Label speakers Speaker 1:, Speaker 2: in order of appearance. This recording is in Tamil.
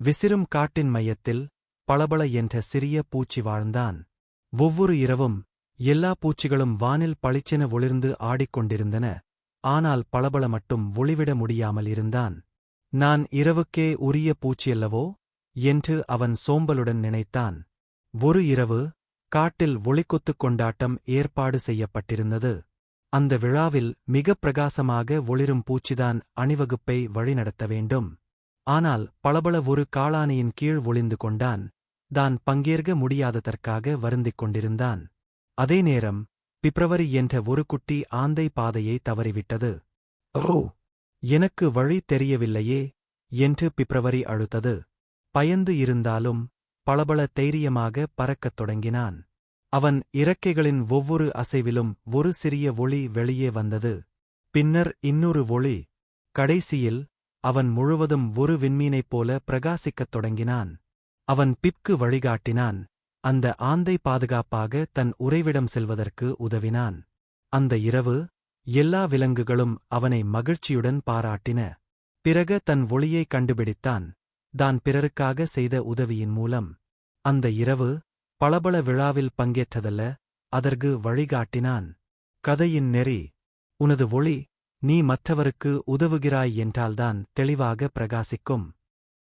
Speaker 1: விசிறும் காட்டின் மையத்தில் பளபள என்ற சிறிய பூச்சி வாழ்ந்தான். ஒவ்வொரு இரவும் எல்லா பூச்சிகளும் வானில் பளிச்சென ஒளிர்ந்து ஆடிக்கொண்டிருந்தன. ஆனால் பளபள மட்டும் ஒளிவிட முடியாமல் இருந்தான். நான் இரவுக்கே உரிய பூச்சியல்லவோ? என்று அவன் சோம்பலுடன் நினைத்தான். ஒரு இரவு காட்டில் ஒளிக்குத்துக் கொண்டாட்டம் ஏற்பாடு செய்யப்பட்டிருந்தது. அந்த விழாவில் மிகப் பிரகாசமாக ஒளிரும் பூச்சிதான் அணிவகுப்பை வழிநடத்த வேண்டும். ஆனால் பளபள ஒரு காளானியின் கீழ் ஒளிந்து கொண்டான். தான் பங்கேற்க முடியாததற்காக வருந்திக் கொண்டிருந்தான். அதே நேரம் பிப்ரவரி என்ற ஒரு குட்டி ஆந்தை பாதையை தவறிவிட்டது. ஓ எனக்கு வழி தெரியவில்லையே என்று பிப்ரவரி அழுத்தது. பயந்து இருந்தாலும் பளபள தைரியமாக பறக்கத் தொடங்கினான். அவன் இறக்கைகளின் ஒவ்வொரு அசைவிலும் ஒரு சிறிய ஒளி வெளியே வந்தது. பின்னர் இன்னொரு ஒளி கடைசியில் அவன் முழுவதும் ஒரு விண்மீனைப் போல பிரகாசிக்கத் தொடங்கினான். அவன் பிப்க்கு வழிகாட்டினான். அந்த ஆந்தை பாதுகாப்பாக தன் உறைவிடம் செல்வதற்கு உதவினான். அந்த இரவு எல்லா விலங்குகளும் அவனை மகிழ்ச்சியுடன் பாராட்டின. பிறகு தன் ஒளியை கண்டுபிடித்தான். தான் பிறருக்காக செய்த உதவியின் மூலம். அந்த இரவு பளபள விழாவில் பங்கேற்றதல்ல அதற்கு வழிகாட்டினான். கதையின் நெறி உனது ஒளி நீ மற்றவருக்கு உதவுகிறாய் என்றால்தான் தெளிவாக பிரகாசிக்கும்.